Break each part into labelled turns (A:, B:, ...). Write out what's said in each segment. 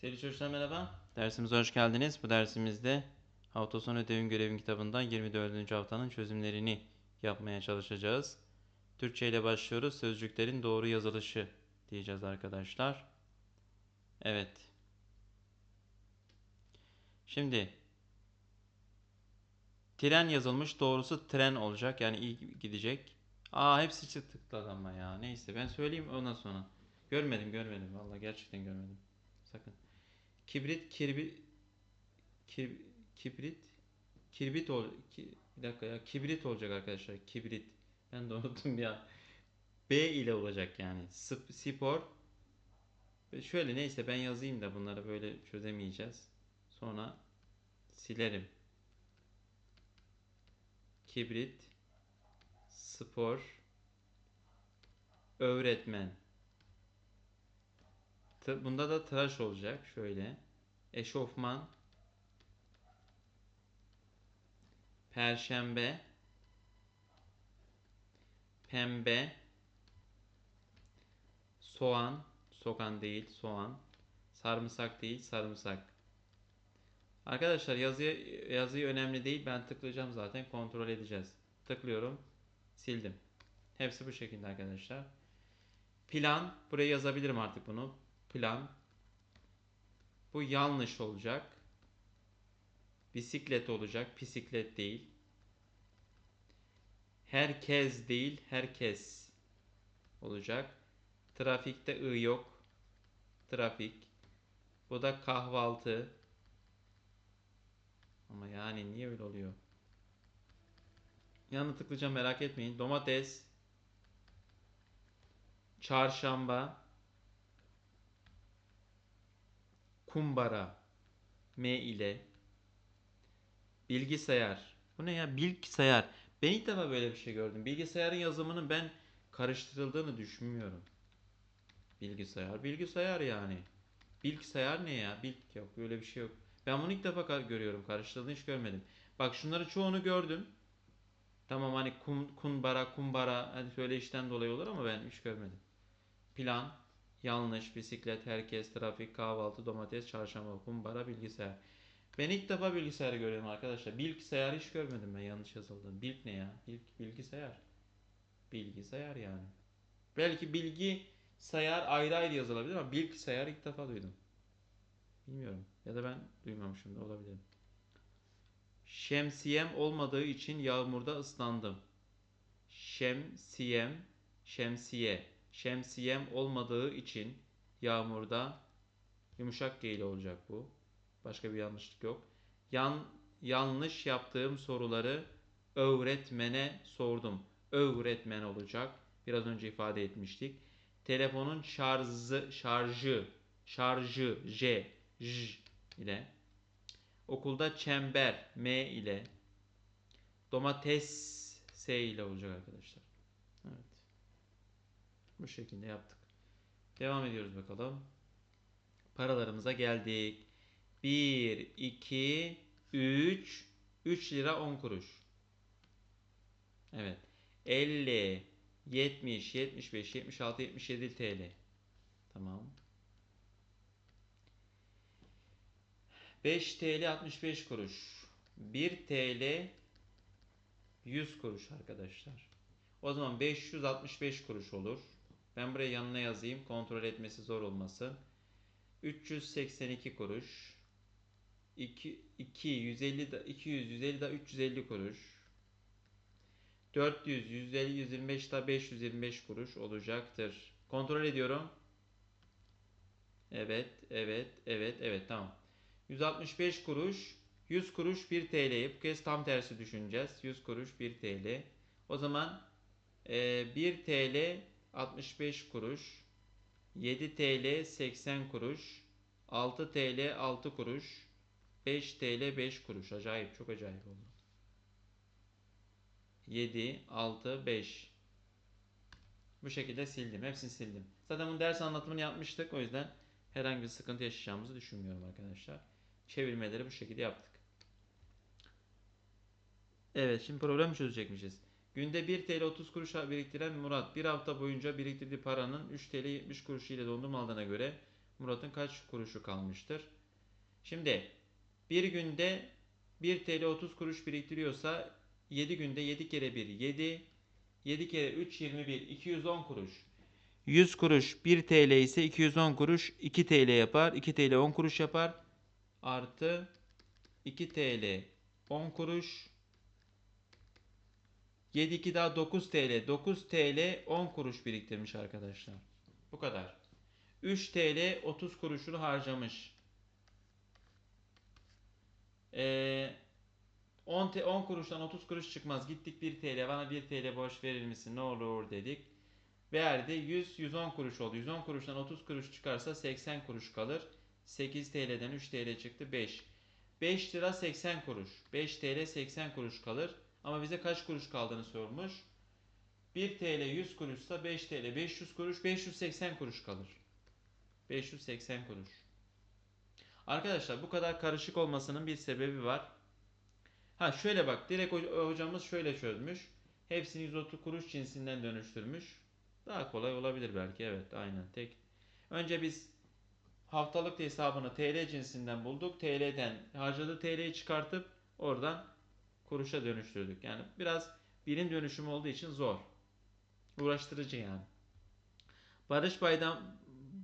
A: Sevgili çocuklar merhaba. Dersimize hoş geldiniz. Bu dersimizde hafta sonu ödevin görevin kitabından 24. haftanın çözümlerini yapmaya çalışacağız. Türkçe ile başlıyoruz. Sözcüklerin doğru yazılışı diyeceğiz arkadaşlar. Evet. Şimdi tren yazılmış. Doğrusu tren olacak. Yani iyi gidecek. Aa hepsi tıkladı ama ya. Neyse ben söyleyeyim ondan sonra. Görmedim görmedim. Vallahi gerçekten görmedim. Sakın. Kibrit, kirbi, kir, kibrit, kirbit ol, ki, bir dakika ya, kibrit olacak arkadaşlar, kibrit. Ben de unuttum ya. B ile olacak yani. Sp, spor. Şöyle neyse ben yazayım da bunları böyle çözemeyeceğiz. Sonra silerim. Kibrit, spor, öğretmen. Bunda da tıraş olacak. Şöyle. Eşofman. Perşembe. Pembe. Soğan. Soğan değil. Soğan. Sarımsak değil. Sarımsak. Arkadaşlar yazıyı, yazıyı önemli değil. Ben tıklayacağım zaten. Kontrol edeceğiz. Tıklıyorum. Sildim. Hepsi bu şekilde arkadaşlar. Plan. Buraya yazabilirim artık bunu. Plan. Bu yanlış olacak. Bisiklet olacak. Bisiklet değil. Herkes değil. Herkes olacak. Trafikte ı yok. Trafik. Bu da kahvaltı. Ama yani niye öyle oluyor? Yanına tıklayacağım merak etmeyin. Domates. Çarşamba. Kumbara M ile bilgisayar. Bu ne ya? Bilgisayar. Ben ilk defa böyle bir şey gördüm. Bilgisayarın yazımının ben karıştırıldığını düşünmüyorum. Bilgisayar, bilgisayar yani. Bilgisayar ne ya? Bilg yok. Böyle bir şey yok. Ben bunu ilk defa görüyorum. Karıştırıldığını hiç görmedim. Bak şunları çoğunu gördüm. Tamam hani kum, kumbara, kumbara hani şöyle işten dolayı olur ama ben hiç görmedim. Plan, yanlış, bisiklet, herkes, trafik, kahvaltı, domates, çarşamba, kumbara, bilgisayar. Ben ilk defa bilgisayarı görüyorum arkadaşlar. Bilgisayar hiç görmedim ben yanlış yazıldığını. Bilg ne ya? Bilg, bilgisayar. Bilgisayar yani. Belki bilgi sayar ayrı ayrı yazılabilir ama bilgisayar ilk defa duydum. Bilmiyorum. Ya da ben duymamışım da olabilirim. Şemsiyem olmadığı için yağmurda ıslandım. Şemsiyem, şemsiye. Şemsiyem olmadığı için yağmurda yumuşak G olacak bu. Başka bir yanlışlık yok. Yan, yanlış yaptığım soruları öğretmene sordum. Öğretmen olacak. Biraz önce ifade etmiştik. Telefonun şarjı, şarjı, şarjı, J, J ile. Okulda çember, M ile. Domates, S ile olacak arkadaşlar. Bu şekilde yaptık. Devam ediyoruz bakalım. Paralarımıza geldik. 1, 2, 3, 3 lira 10 kuruş. Evet. 50, 70, 75, 76, 77 TL. Tamam. 5 TL 65 kuruş. 1 TL 100 kuruş arkadaşlar. O zaman 565 kuruş olur. Ben buraya yanına yazayım. Kontrol etmesi zor olmasın. 382 kuruş. 2, 2 150 da 200 150 da 350 kuruş. 400 150 125 da 525 kuruş olacaktır. Kontrol ediyorum. Evet, evet, evet, evet tamam. 165 kuruş, 100 kuruş 1 TL. Bu kez tam tersi düşüneceğiz. 100 kuruş 1 TL. O zaman e, 1 TL 65 kuruş, 7 TL 80 kuruş, 6 TL 6 kuruş, 5 TL 5 kuruş. Acayip, çok acayip oldu. 7, 6, 5. Bu şekilde sildim. Hepsini sildim. Zaten bunu ders anlatımını yapmıştık. O yüzden herhangi bir sıkıntı yaşayacağımızı düşünmüyorum arkadaşlar. Çevirmeleri bu şekilde yaptık. Evet şimdi problem çözecekmişiz. Günde 1 TL 30 kuruş biriktiren Murat bir hafta boyunca biriktirdiği paranın 3 TL 70 kuruşu ile dondurma aldığına göre Murat'ın kaç kuruşu kalmıştır? Şimdi bir günde 1 TL 30 kuruş biriktiriyorsa 7 günde 7 kere 1 7 7 kere 3 21 210 kuruş. 100 kuruş 1 TL ise 210 kuruş 2 TL yapar. 2 TL 10 kuruş yapar. Artı 2 TL 10 kuruş 7 2 daha 9 TL. 9 TL 10 kuruş biriktirmiş arkadaşlar. Bu kadar. 3 TL 30 kuruşunu harcamış. Ee, 10, te- 10 kuruştan 30 kuruş çıkmaz. Gittik 1 TL bana 1 TL borç verir misin ne olur dedik. Verdi 100 110 kuruş oldu. 110 kuruştan 30 kuruş çıkarsa 80 kuruş kalır. 8 TL'den 3 TL çıktı 5. 5 lira 80 kuruş. 5 TL 80 kuruş kalır. Ama bize kaç kuruş kaldığını sormuş. 1 TL 100 kuruşsa 5 TL 500 kuruş 580 kuruş kalır. 580 kuruş. Arkadaşlar bu kadar karışık olmasının bir sebebi var. Ha şöyle bak direkt ho- hocamız şöyle çözmüş. Hepsini 130 kuruş cinsinden dönüştürmüş. Daha kolay olabilir belki evet aynen tek. Önce biz haftalık hesabını TL cinsinden bulduk. TL'den harcadığı TL'yi çıkartıp oradan kuruşa dönüştürdük. Yani biraz birim dönüşümü olduğu için zor. Uğraştırıcı yani. Barış Bayram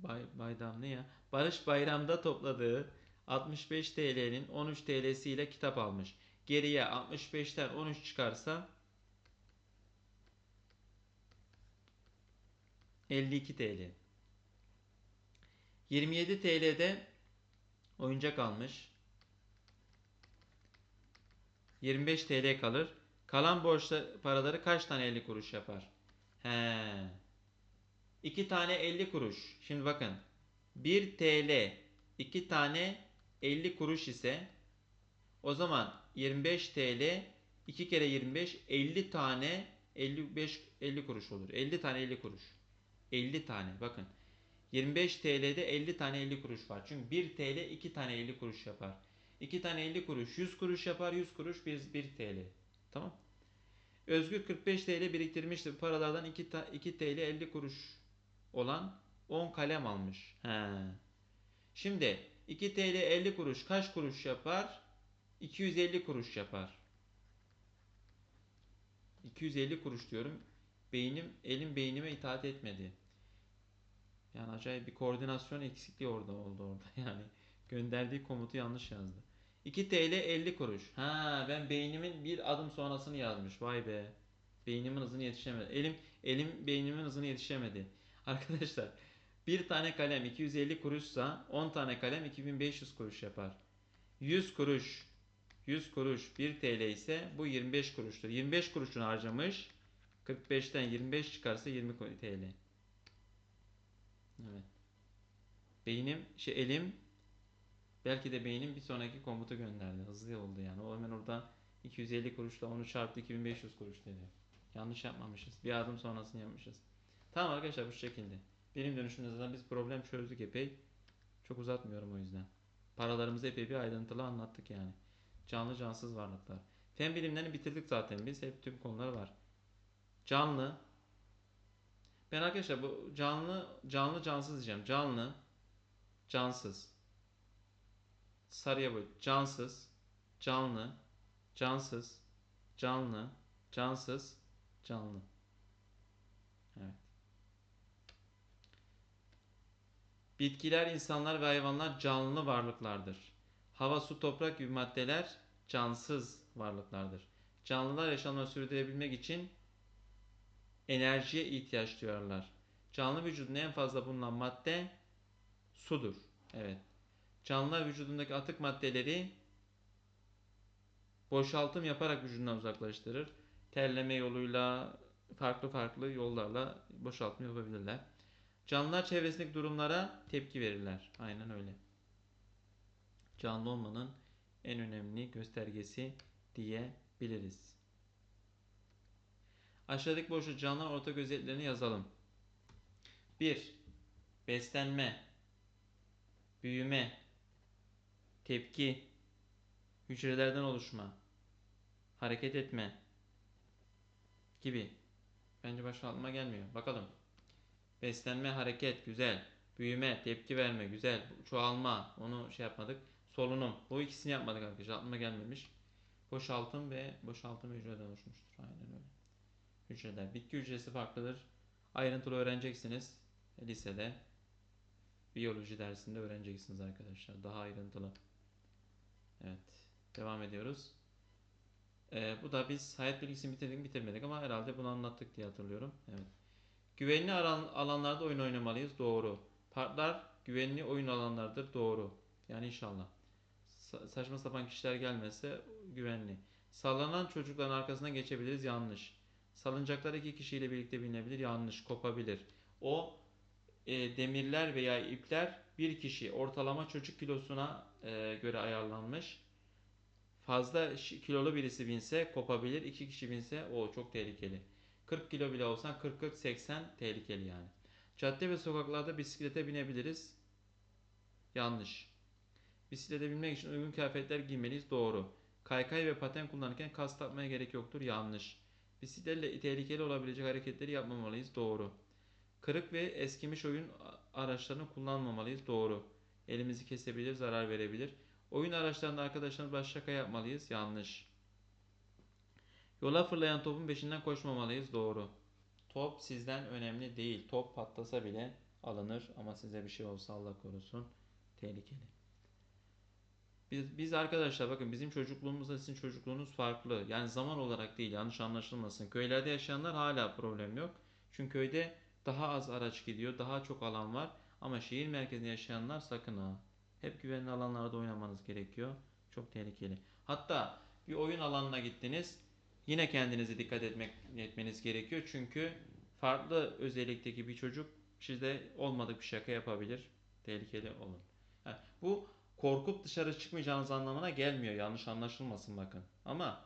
A: Bay, Bayram ne ya? Barış Bayram'da topladığı 65 TL'nin 13 TL'siyle kitap almış. Geriye 65'ten 13 çıkarsa 52 TL. 27 TL'de oyuncak almış. 25 TL kalır. Kalan borçlu paraları kaç tane 50 kuruş yapar? He. 2 tane 50 kuruş. Şimdi bakın. 1 TL 2 tane 50 kuruş ise o zaman 25 TL 2 kere 25 50 tane 55 50 kuruş olur. 50 tane 50 kuruş. 50 tane bakın. 25 TL'de 50 tane 50 kuruş var. Çünkü 1 TL 2 tane 50 kuruş yapar. 2 tane 50 kuruş 100 kuruş yapar. 100 kuruş 1, 1 TL. Tamam. Özgür 45 TL biriktirmişti. Paralardan 2, ta, 2 TL 50 kuruş olan 10 kalem almış. He. Şimdi 2 TL 50 kuruş kaç kuruş yapar? 250 kuruş yapar. 250 kuruş diyorum. Beynim, elim beynime itaat etmedi. Yani acayip bir koordinasyon eksikliği orada oldu orada yani. Gönderdiği komutu yanlış yazdı. 2 TL 50 kuruş. Ha ben beynimin bir adım sonrasını yazmış. Vay be. Beynimin hızını yetişemedi. Elim elim beynimin hızını yetişemedi. Arkadaşlar bir tane kalem 250 kuruşsa 10 tane kalem 2500 kuruş yapar. 100 kuruş 100 kuruş 1 TL ise bu 25 kuruştur. 25 kuruşunu harcamış. 45'ten 25 çıkarsa 20 TL. Evet. Beynim, şey elim belki de beynim bir sonraki komutu gönderdi. Hızlı oldu yani. O hemen oradan 250 kuruşla onu çarptı 2500 kuruş dedi. Yanlış yapmamışız. Bir adım sonrasını yapmışız. Tamam arkadaşlar bu şekilde. Benim dönüşümde zaten biz problem çözdük epey. Çok uzatmıyorum o yüzden. Paralarımızı epey bir ayrıntılı anlattık yani. Canlı cansız varlıklar. Fen bilimlerini bitirdik zaten biz. Hep tüm konular var. Canlı. Ben arkadaşlar bu canlı canlı cansız diyeceğim. Canlı cansız. Sarıya boy. Cansız, canlı, cansız, canlı, cansız, canlı. Evet. Bitkiler, insanlar ve hayvanlar canlı varlıklardır. Hava, su, toprak gibi maddeler cansız varlıklardır. Canlılar yaşamlarını sürdürebilmek için enerjiye ihtiyaç duyarlar. Canlı vücudunda en fazla bulunan madde sudur. Evet. Canlılar vücudundaki atık maddeleri boşaltım yaparak vücudundan uzaklaştırır. Terleme yoluyla farklı farklı yollarla boşaltım yapabilirler. Canlılar çevresindeki durumlara tepki verirler. Aynen öyle. Canlı olmanın en önemli göstergesi diyebiliriz. Aşağıdaki boşluk canlılar ortak özelliklerini yazalım. 1. Beslenme, büyüme, tepki, hücrelerden oluşma, hareket etme gibi. Bence başka aklıma gelmiyor. Bakalım. Beslenme, hareket, güzel. Büyüme, tepki verme, güzel. Çoğalma, onu şey yapmadık. Solunum. Bu ikisini yapmadık arkadaşlar. Aklıma gelmemiş. Boşaltım ve boşaltım hücreden oluşmuştur. Aynen öyle. Hücreler. Bitki hücresi farklıdır. Ayrıntılı öğreneceksiniz. Lisede. Biyoloji dersinde öğreneceksiniz arkadaşlar. Daha ayrıntılı. Evet. Devam ediyoruz. Ee, bu da biz hayat bilgisini bitirdik bitirmedik ama herhalde bunu anlattık diye hatırlıyorum. Evet. Güvenli alan- alanlarda oyun oynamalıyız. Doğru. Parklar güvenli oyun alanlardır. Doğru. Yani inşallah. Sa- saçma sapan kişiler gelmezse güvenli. Sallanan çocukların arkasından geçebiliriz. Yanlış. Salıncaklar iki kişiyle birlikte binebilir. Yanlış. Kopabilir. O e, demirler veya ipler bir kişi ortalama çocuk kilosuna e, göre ayarlanmış. Fazla kilolu birisi binse kopabilir. iki kişi binse o çok tehlikeli. 40 kilo bile olsan 40-40-80 tehlikeli yani. Cadde ve sokaklarda bisiklete binebiliriz. Yanlış. Bisiklete binmek için uygun kıyafetler giymeliyiz. Doğru. Kaykay ve paten kullanırken kas takmaya gerek yoktur. Yanlış. Bisikletle tehlikeli olabilecek hareketleri yapmamalıyız. Doğru. Kırık ve eskimiş oyun araçlarını kullanmamalıyız. Doğru. Elimizi kesebilir, zarar verebilir. Oyun araçlarında arkadaşlarımız baş şaka yapmalıyız. Yanlış. Yola fırlayan topun peşinden koşmamalıyız. Doğru. Top sizden önemli değil. Top patlasa bile alınır ama size bir şey olsa Allah korusun tehlikeli. Biz, biz arkadaşlar bakın bizim çocukluğumuzla sizin çocukluğunuz farklı. Yani zaman olarak değil yanlış anlaşılmasın. Köylerde yaşayanlar hala problem yok. Çünkü köyde daha az araç gidiyor, daha çok alan var. Ama şehir merkezinde yaşayanlar sakın ha. Hep güvenli alanlarda oynamanız gerekiyor. Çok tehlikeli. Hatta bir oyun alanına gittiniz. Yine kendinize dikkat etmek etmeniz gerekiyor. Çünkü farklı özellikteki bir çocuk size olmadık bir şaka yapabilir. Tehlikeli olur. Ha, bu korkup dışarı çıkmayacağınız anlamına gelmiyor. Yanlış anlaşılmasın bakın. Ama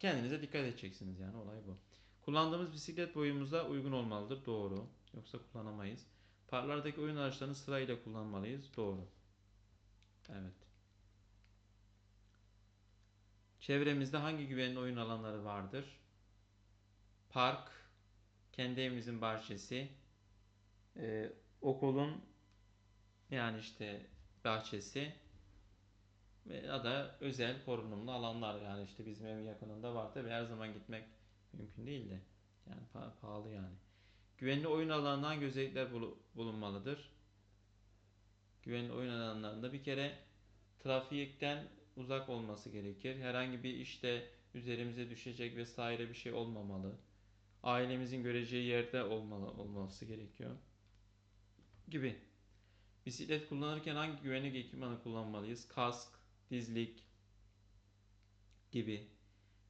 A: kendinize dikkat edeceksiniz yani olay bu. Kullandığımız bisiklet boyumuza uygun olmalıdır. Doğru. Yoksa kullanamayız. Parklardaki oyun araçlarını sırayla kullanmalıyız. Doğru. Evet. Çevremizde hangi güvenli oyun alanları vardır? Park, kendi evimizin bahçesi, e, okulun yani işte bahçesi ya da özel korunumlu alanlar yani işte bizim evin yakınında var tabi her zaman gitmek mümkün değil de yani pa- pahalı yani. Güvenli oyun alanından hangi özellikler bulu- bulunmalıdır? Güvenli oyun alanlarında bir kere trafikten uzak olması gerekir. Herhangi bir işte üzerimize düşecek vesaire bir şey olmamalı. Ailemizin göreceği yerde olmalı, olması gerekiyor. Gibi. Bisiklet kullanırken hangi güvenlik ekipmanı kullanmalıyız? Kask, dizlik gibi.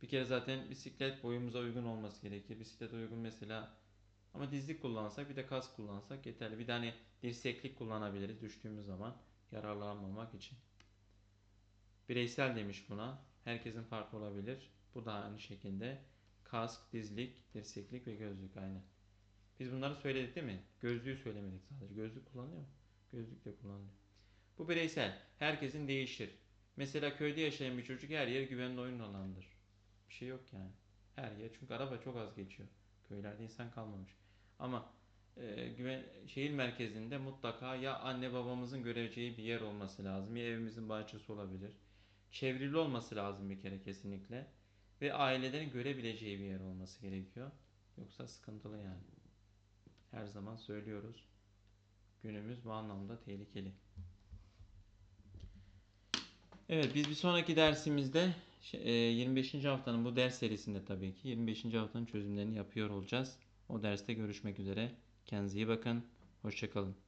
A: Bir kere zaten bisiklet boyumuza uygun olması gerekir. Bisiklet uygun mesela ama dizlik kullansak bir de kask kullansak yeterli. Bir de hani dirseklik kullanabiliriz düştüğümüz zaman yararlanmamak için. Bireysel demiş buna. Herkesin farklı olabilir. Bu da aynı şekilde. Kask, dizlik, dirseklik ve gözlük aynı. Biz bunları söyledik değil mi? Gözlüğü söylemedik sadece. Gözlük kullanılıyor mu? Gözlük de kullanılıyor. Bu bireysel. Herkesin değişir. Mesela köyde yaşayan bir çocuk her yer güvenli oyun alanıdır. Bir şey yok yani. Her yer. Çünkü araba çok az geçiyor. Köylerde insan kalmamış. Ama e, güven, şehir merkezinde mutlaka ya anne babamızın göreceği bir yer olması lazım. Ya evimizin bahçesi olabilir. Çevrili olması lazım bir kere kesinlikle. Ve ailelerin görebileceği bir yer olması gerekiyor. Yoksa sıkıntılı yani. Her zaman söylüyoruz. Günümüz bu anlamda tehlikeli. Evet biz bir sonraki dersimizde 25. haftanın bu ders serisinde tabii ki 25. haftanın çözümlerini yapıyor olacağız. O derste görüşmek üzere. Kendinize iyi bakın. Hoşçakalın.